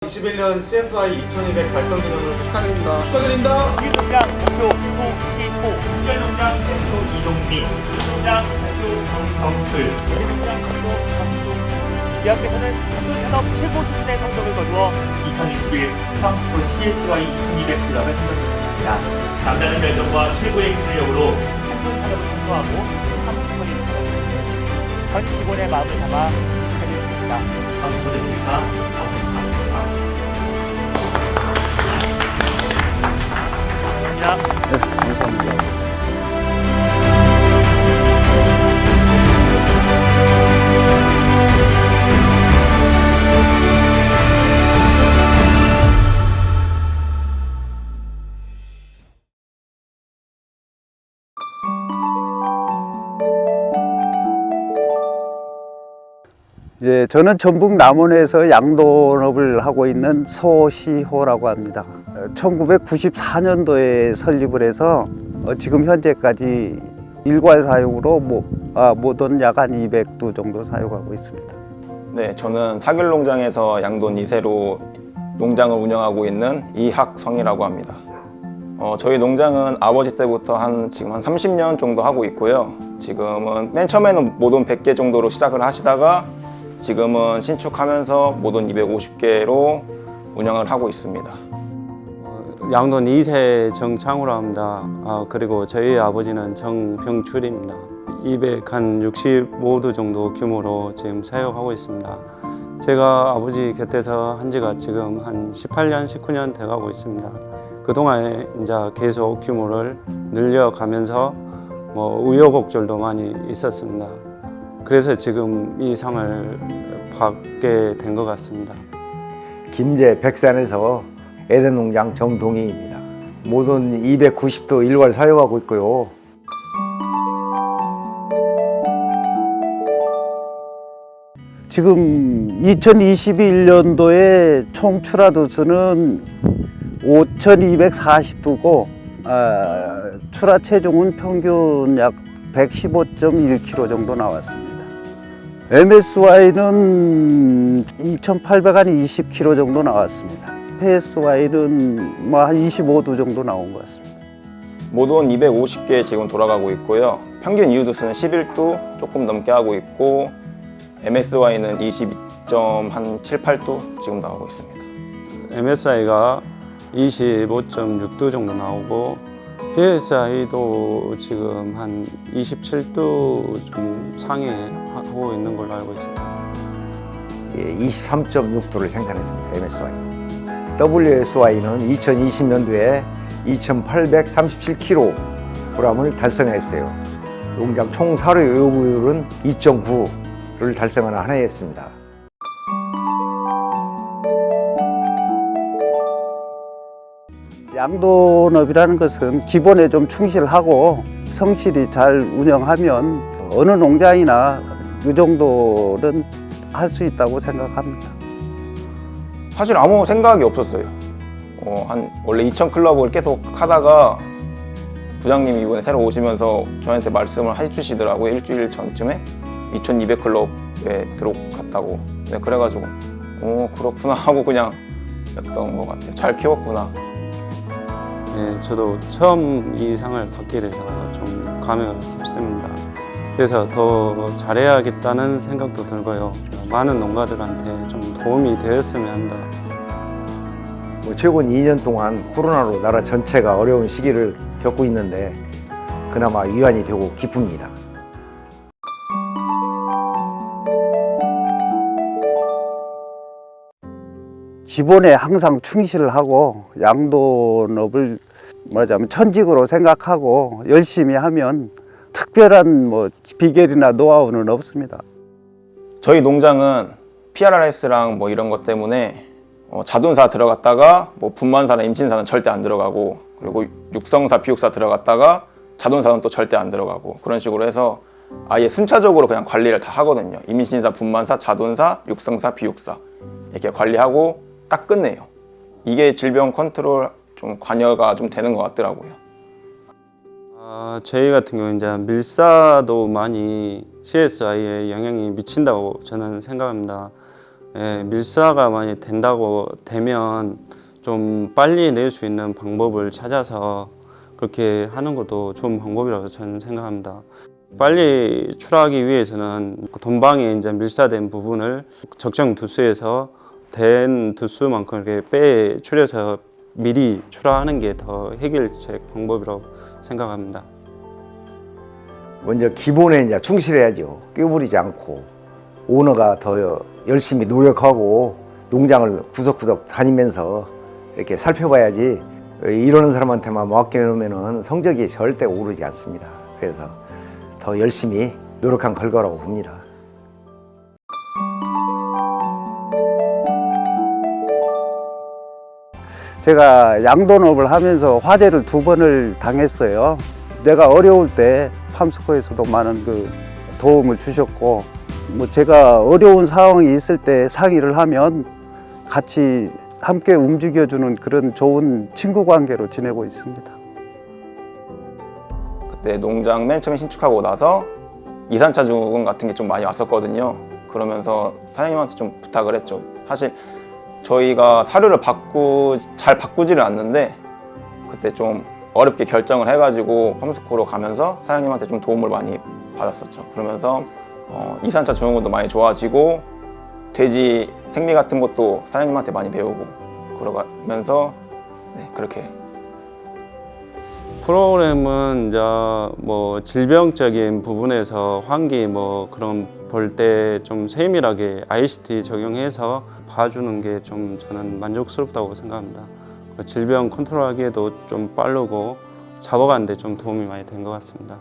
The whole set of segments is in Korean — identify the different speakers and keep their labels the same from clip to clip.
Speaker 1: 21년 CSY 2200 달성 기념을 축하드립니다.
Speaker 2: 축하드립니다.
Speaker 3: 일동장 대표 소시호, 특별농장 대표 이동민, 일동장 대표 정경출, 일동장 대표 정동. 대학교에서는 한국 산업 최고 수준의 성적을 거두어 2021 프랑스포 CSY 2200 클럽에 선정됐습니다. 남다른 열정과 최고의 기술력으로 한국 산업을 공부하고 한국권이 전 직원의 마음을 담아 축하드립니다. 감사드립니다. 감사합니다. 감사합니다.
Speaker 4: 예, 저는 전북 남원에서 양돈업을 하고 있는 소시호라고 합니다. 1994년도에 설립을 해서 어, 지금 현재까지 일괄 사용으로 모, 아, 모던 약한 200두 정도 사용하고 있습니다.
Speaker 2: 네, 저는 사귤 농장에서 양돈 2세로 농장을 운영하고 있는 이학성이라고 합니다. 어, 저희 농장은 아버지 때부터 한 지금 한 30년 정도 하고 있고요. 지금은 맨 처음에는 모돈 100개 정도로 시작을 하시다가 지금은 신축하면서 모돈 250개로 운영을 하고 있습니다.
Speaker 5: 양돈 2세 정창우라 합니다. 아, 그리고 저희 아버지는 정병출입니다. 200 한 65도 정도 규모로 지금 사용하고 있습니다. 제가 아버지 곁에서 한 지가 지금 한 18년, 19년 돼가고 있습니다. 그동안에 이제 계속 규모를 늘려가면서 뭐 우여곡절도 많이 있었습니다. 그래서 지금 이 상을 받게 된 것 같습니다.
Speaker 6: 김제 백산에서 에덴 농장 정동희입니다. 모든 290도 일괄 사용하고 있고요.
Speaker 4: 지금 2021년도에 총 출하도 수는 5,240두고 아, 출하 체중은 평균 약 115.1kg 정도 나왔습니다. MSY는 2,820kg 정도 나왔습니다. PSY는 뭐한 25도 정도 나온 것 같습니다.
Speaker 2: 모돈 250개 지금 돌아가고 있고요. 평균 이유도수는 11도 조금 넘게 하고 있고 MSY는 22.78도 지금 나오고 있습니다.
Speaker 5: MSI가 25.6도 정도 나오고 PSI도 지금 한 27도 좀 상회하고 있는 걸로 알고 있습니다.
Speaker 6: 예, 23.6도를 생산했습니다. MSY. WSY는 2020년도에 2,837kg을 달성했어요. 농장 총 사료 요구율은 2.9를 달성하는 한 해였습니다.
Speaker 4: 양돈업이라는 것은 기본에 좀 충실하고 성실히 잘 운영하면 어느 농장이나 이 정도는 할 수 있다고 생각합니다.
Speaker 2: 사실 아무 생각이 없었어요. 어, 한 원래 2천 클럽을 계속 하다가 부장님이 이번에 새로 오시면서 저한테 말씀을 해주시더라고요. 일주일 전쯤에 2,200 클럽에 들어갔다고. 네, 그래가지고 어 그렇구나 하고 그냥 였던 것 같아요. 잘 키웠구나.
Speaker 5: 네, 저도 처음 이 상을 받게 돼서 좀 감회가 깊습니다. 그래서 더 잘해야겠다는 생각도 들고요. 많은 농가들한테 좀 도움이 되었으면 한다.
Speaker 6: 뭐 최근 2년 동안 코로나로 나라 전체가 어려운 시기를 겪고 있는데 그나마 위안이 되고 기쁩니다.
Speaker 4: 기본에 항상 충실하고 양돈업을 말하자면 천직으로 생각하고 열심히 하면 특별한 뭐 비결이나 노하우는 없습니다.
Speaker 2: 저희 농장은 PRRS랑 뭐 이런 것 때문에 어, 자둔사 들어갔다가 뭐 분만사나 임신사는 절대 안 들어가고 그리고 육성사, 비육사 들어갔다가 자둔사는 또 절대 안 들어가고 그런 식으로 해서 아예 순차적으로 그냥 관리를 다 하거든요. 임신사, 분만사, 자둔사, 육성사, 비육사 이렇게 관리하고 딱 끝내요. 이게 질병 컨트롤 좀 관여가 좀 되는 것 같더라고요.
Speaker 5: 아, 저희 같은 경우 이제 밀사도 많이 CSI에 영향이 미친다고 저는 생각합니다. 예, 밀사가 많이 된다고 되면 좀 빨리 낼 수 있는 방법을 찾아서 그렇게 하는 것도 좋은 방법이라고 저는 생각합니다. 빨리 출하하기 위해서는 돈방에 이제 밀사된 부분을 적정 두수에서 된 두수만큼 이렇게 빼 줄여서 미리 출하하는 게 더 해결책 방법이라고 생각합니다.
Speaker 6: 먼저 기본에 이제 충실해야죠. 끼부리지 않고 오너가 더 열심히 노력하고 농장을 구석구석 다니면서 이렇게 살펴봐야지 이러는 사람한테만 맡겨놓으면 성적이 절대 오르지 않습니다. 그래서 더 열심히 노력한 결과라고 봅니다.
Speaker 4: 제가 양돈업을 하면서 화재를 두 번을 당했어요. 내가 어려울 때 팜스코에서도 많은 그 도움을 주셨고, 뭐 제가 어려운 상황이 있을 때 상의를 하면 같이 함께 움직여주는 그런 좋은 친구 관계로 지내고 있습니다.
Speaker 2: 그때 농장 맨 처음에 신축하고 나서 이산차 증후군 같은 게 좀 많이 왔었거든요. 그러면서 사장님한테 좀 부탁을 했죠. 사실 저희가 사료를 바꾸 잘 바꾸지를 않는데 그때 좀 어렵게 결정을 해가지고 팜스코로 가면서 사장님한테 좀 도움을 많이 받았었죠. 그러면서 어, 이산차 증후군도 많이 좋아지고 돼지 생리 같은 것도 사장님한테 많이 배우고 그러면서 네, 그렇게
Speaker 5: 프로그램은 이제 뭐 질병적인 부분에서 환기 뭐 그런 볼 때 좀 세밀하게 ICT 적용해서 봐주는 게 좀 저는 만족스럽다고 생각합니다. 그 질병 컨트롤하기에도 좀 빠르고 잡아가는데 좀 도움이 많이 된 것 같습니다.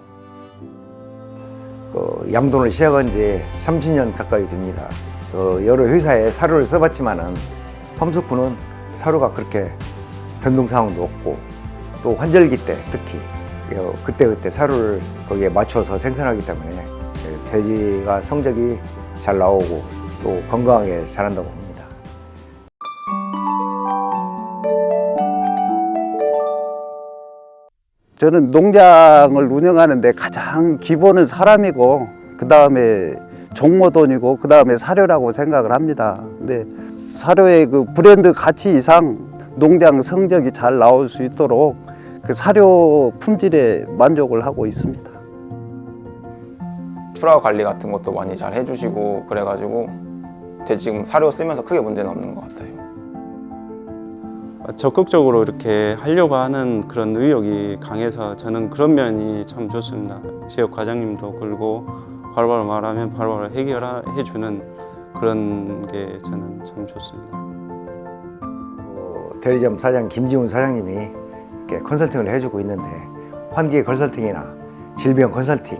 Speaker 6: 그 양돈을 시작한 지 30년 가까이 됩니다. 어, 여러 회사에 사료를 써봤지만은 펌스쿠는 사료가 그렇게 변동 사항도 없고 또 환절기 때 특히 어, 그때 그때 사료를 거기에 맞춰서 생산하기 때문에 예, 돼지가 성적이 잘 나오고 또 건강하게 자란다고 봅니다.
Speaker 4: 저는 농장을 운영하는데 가장 기본은 사람이고 그 다음에 종모돈이고 그 다음에 사료라고 생각을 합니다. 근데 사료의 그 브랜드 가치 이상 농장 성적이 잘 나올 수 있도록 그 사료 품질에 만족을 하고 있습니다.
Speaker 2: 출하 관리 같은 것도 많이 잘 해주시고 그래가지고 돼지 지금 사료 쓰면서 크게 문제는 없는 것 같아요.
Speaker 5: 적극적으로 이렇게 하려고 하는 그런 의욕이 강해서 저는 그런 면이 참 좋습니다. 지역 과장님도 그리고 바로바로 말하면 바로바로 해결해 주는 그런 게 저는 참 좋습니다.
Speaker 6: 어, 대리점 사장 김지훈 사장님이 이렇게 컨설팅을 해주고 있는데 환기 컨설팅이나 질병 컨설팅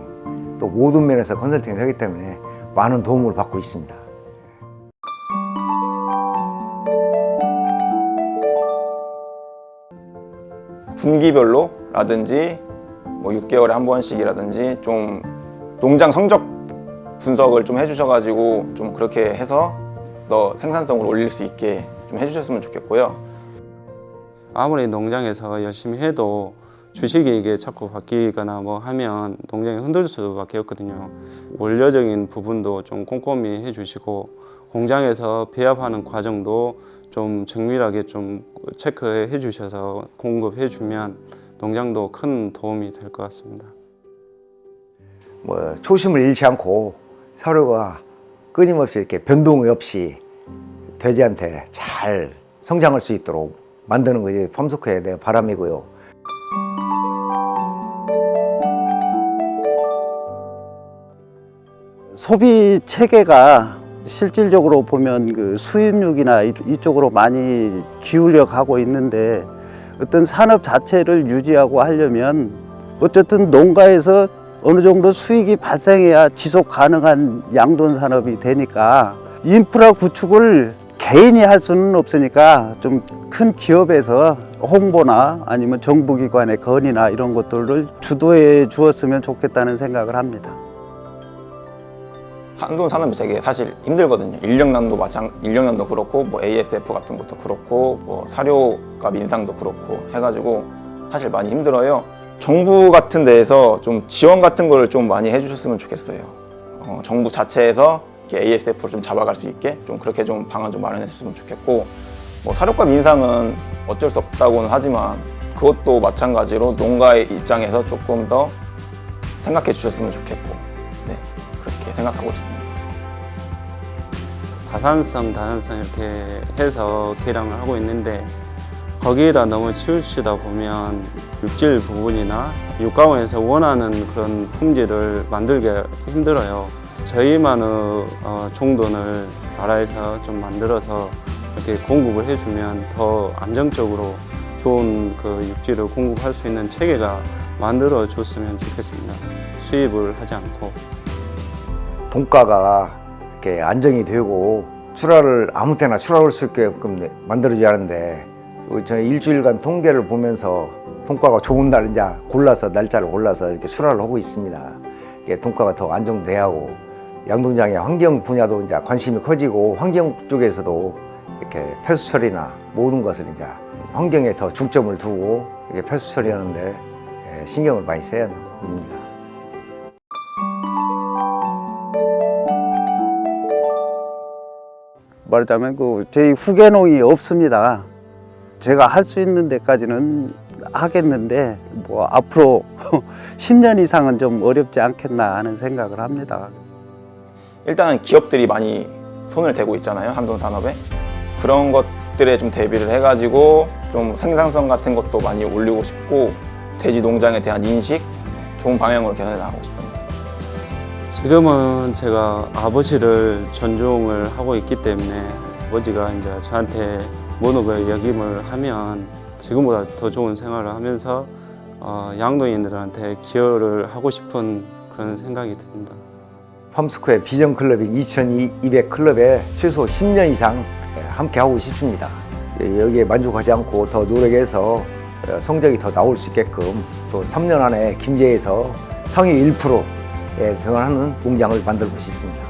Speaker 6: 또 모든 면에서 컨설팅을 하기 때문에 많은 도움을 받고 있습니다.
Speaker 2: 분기별로 라든지 뭐 6개월에 한 번씩이라든지 좀 농장 성적 분석을 좀 해주셔가지고 좀 그렇게 해서 더 생산성을 올릴 수 있게 좀 해주셨으면 좋겠고요.
Speaker 5: 아무리 농장에서 열심히 해도 주식이 이게 자꾸 바뀌거나 뭐 하면 농장이 흔들 수밖에 없거든요. 원료적인 부분도 좀 꼼꼼히 해주시고 공장에서 배합하는 과정도 좀 정밀하게 좀 체크해 주셔서 공급해 주면 농장도 큰 도움이 될 것 같습니다.
Speaker 6: 뭐 초심을 잃지 않고 사료가 끊임없이 이렇게 변동 없이 돼지한테 잘 성장할 수 있도록 만드는 것이 펌스코의 내 바람이고요.
Speaker 4: 소비 체계가 실질적으로 보면 그 수입육이나 이- 이쪽으로 많이 기울여 가고 있는데 어떤 산업 자체를 유지하고 하려면 어쨌든 농가에서 어느 정도 수익이 발생해야 지속 가능한 양돈 산업이 되니까 인프라 구축을 개인이 할 수는 없으니까 좀 큰 기업에서 홍보나 아니면 정부기관의 건의나 이런 것들을 주도해 주었으면 좋겠다는 생각을 합니다.
Speaker 2: 한돈 산업이 되게 사실 힘들거든요. 인력난도 마찬 인력난도 그렇고 뭐 ASF 같은 것도 그렇고 뭐 사료값 인상도 그렇고 해가지고 사실 많이 힘들어요. 정부 같은 데에서 좀 지원 같은 거를 좀 많이 해주셨으면 좋겠어요. 어, 정부 자체에서 ASF로 좀 잡아갈 수 있게 좀 그렇게 좀 방안 좀 마련했으면 좋겠고 뭐 사료값 인상은 어쩔 수 없다고는 하지만 그것도 마찬가지로 농가의 입장에서 조금 더 생각해 주셨으면 좋겠고 네 그렇게 생각하고 있습니다.
Speaker 5: 다산성, 다산성 이렇게 해서 개량을 하고 있는데 거기에다 너무 치우치다 보면 육질 부분이나 육가원에서 원하는 그런 품질을 만들기 힘들어요. 저희만의 어, 종돈을 나라에서 좀 만들어서 이렇게 공급을 해주면 더 안정적으로 좋은 그 육질을 공급할 수 있는 체계가 만들어 줬으면 좋겠습니다. 수입을 하지 않고.
Speaker 6: 동가가 이렇게 안정이 되고 출하를 아무 때나 출하할 수 있게끔 만들어줘야 하는데 그 저희 일주일간 통계를 보면서 동가가 좋은 날 이제 골라서 날짜를 골라서 이렇게 출하를 하고 있습니다. 동가가 더 안정돼야 하고 양동장의 환경 분야도 이제 관심이 커지고 환경 쪽에서도 이렇게 폐수 처리나 모든 것을 이제 환경에 더 중점을 두고 이렇게 폐수 처리하는데 예, 신경을 많이 써야 합니다.
Speaker 4: 말하자면 그 저희 후계농이 없습니다. 제가 할 수 있는 데까지는 하겠는데 뭐 앞으로 10년 이상은 좀 어렵지 않겠나 하는 생각을 합니다.
Speaker 2: 일단은 기업들이 많이 손을 대고 있잖아요 함동 산업에 그런 것들에 좀 대비를 해가지고 좀 생산성 같은 것도 많이 올리고 싶고 돼지 농장에 대한 인식 좋은 방향으로 개선해 나가고 싶습니다.
Speaker 5: 지금은 제가 아버지를 존중을 하고 있기 때문에 아버지가 이제 저한테 걸 역임을 하면 지금보다 더 좋은 생활을 하면서 어, 양동인들한테 기여를 하고 싶은 그런 생각이 듭니다.
Speaker 6: 팜스코의 비전 클럽인 2200 클럽에 최소 10년 이상 함께 하고 싶습니다. 예, 여기에 만족하지 않고 더 노력해서 어, 성적이 더 나올 수 있게끔 또 3년 안에 김제에서 상위 1%에 등한하는 공장을 만들고 싶습니다.